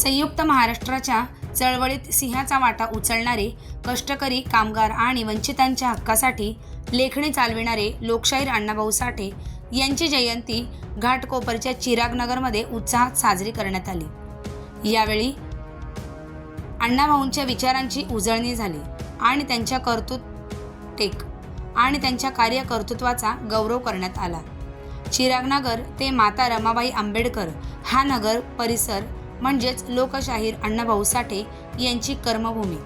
संयुक्त महाराष्ट्राच्या चळवळीत सिंहाचा वाटा उचलणारे कष्टकरी कामगार आणि वंचितांच्या हक्कासाठी लेखणी चालविणारे लोकशाहीर अण्णाभाऊ साठे यांची जयंती घाटकोपरच्या चिरागनगरमध्ये उत्साहात साजरी करण्यात आली. यावेळी अण्णाभाऊंच्या विचारांची उजळणी झाली आणि त्यांच्या कर्तृत्व टेक आणि त्यांच्या कार्यकर्तृत्वाचा गौरव करण्यात आला. चिरागनगर ते माता रमाबाई आंबेडकर हा नगर परिसर म्हणजेच लोकशाहीर अण्णाभाऊ साठे यांची कर्मभूमी.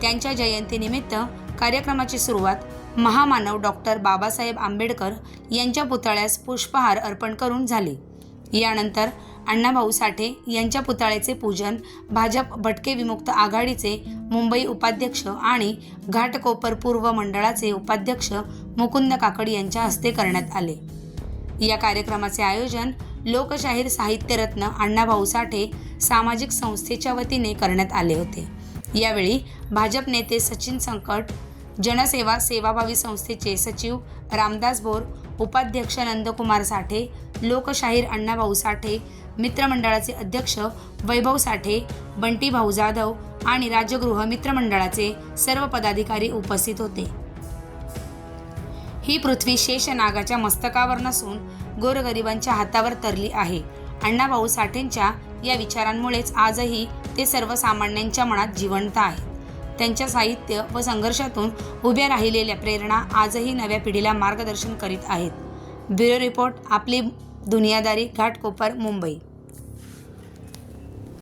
त्यांच्या जयंतीनिमित्त कार्यक्रमाची सुरुवात महामानव डॉक्टर बाबासाहेब आंबेडकर यांच्या पुतळ्यास पुष्पहार अर्पण करून झाली. यानंतर अण्णाभाऊ साठे यांच्या पुतळ्याचे पूजन भाजप भटके विमुक्त आघाडीचे मुंबई उपाध्यक्ष आणि घाटकोपर पूर्व मंडळाचे उपाध्यक्ष मुकुंद काकड यांच्या हस्ते करण्यात आले. या कार्यक्रमाचे आयोजन लोकशाहीर साहित्यरत्न अण्णाभाऊ साठे सामाजिक संस्थेच्या वतीने करण्यात आले होते. यावेळी भाजप नेते सचिन संकट जनसेवा सेवाभावी संस्थेचे सचिव रामदास बोर उपाध्यक्ष नंदकुमार साठे लोकशाहीर अण्णाभाऊ साठे मित्रमंडळाचे अध्यक्ष वैभव साठे बंटी भाऊ जाधव आणि राजगृह मित्रमंडळाचे सर्व पदाधिकारी उपस्थित होते. ही पृथ्वी शेष नागाच्या मस्तकावर नसून गोरगरिबांच्या हातावर तरली आहे. अण्णाभाऊ साठेंच्या या विचारांमुळेच आजही ते सर्वसामान्यांच्या मनात जिवंत आहेत. त्यांच्या साहित्य व संघर्षातून उभ्या राहिलेल्या प्रेरणा आजही नव्या पिढीला मार्गदर्शन करीत आहेत. ब्युरो रिपोर्ट आपली दुनियादारी घाटकोपर मुंबई.